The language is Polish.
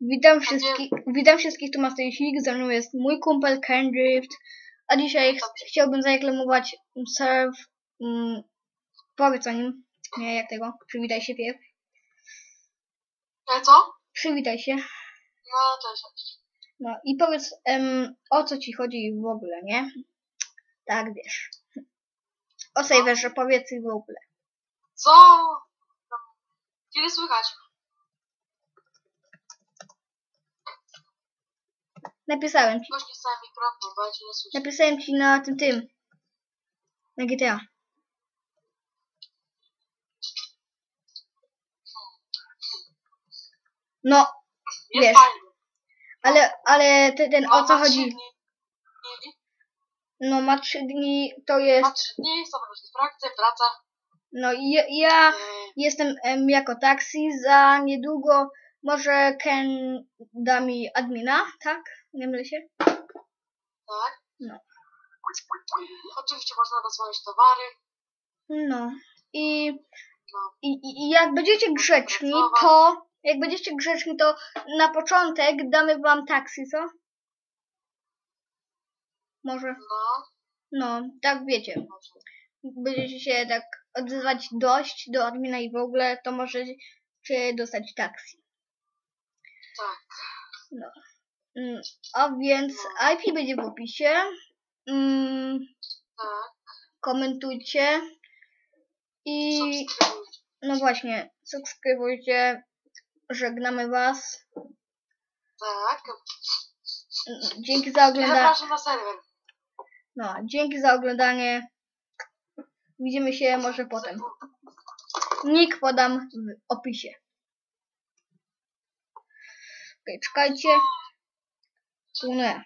Witam wszystkich, witam wszystkich, tu Master Sik, ze mną jest mój kumpel Ken Drift, a dzisiaj ch chciałbym zareklamować serw, mm, powiedz o nim, nie jak tego, przywitaj się pierw, Ale co? przywitaj się, No, cześć. no i powiedz em, o co ci chodzi w ogóle, nie? Tak, wiesz. O serwerze powiedz i w ogóle. Co? Kiedy słychać? Napisałem ci, sam mikrofon, bo ja cię nie słyszę. napisałem ci na tym tym, na GTA. No, Jest wiesz. ale, ale te, ten o Ma- co ma chodzi? No ma trzy dni, to Ma jest, trzy dni, są jakieś frakcje, praca. no i ja, ja Yy, jestem em, jako taksi, za niedługo może Ken da mi admina, tak? Nie mylę się? tak. No. Oczywiście można rozmawiać towary. No i, No. i, i jak będziecie grzeczni, to jak będziecie grzeczni, to na początek damy wam taksi, co? Może, No. no, tak wiecie. Będziecie się tak odzywać dość do admina i w ogóle, to możecie dostać taksi. Tak. Mm, A więc IP będzie w opisie. Mm, Tak. komentujcie. I no właśnie, subskrybujcie. Żegnamy Was. Tak. Mm, Dzięki za oglądanie. zapraszam na serwer. No, dzięki za oglądanie. Widzimy się może potem. Nick podam w opisie. Czekajcie. Tu nie.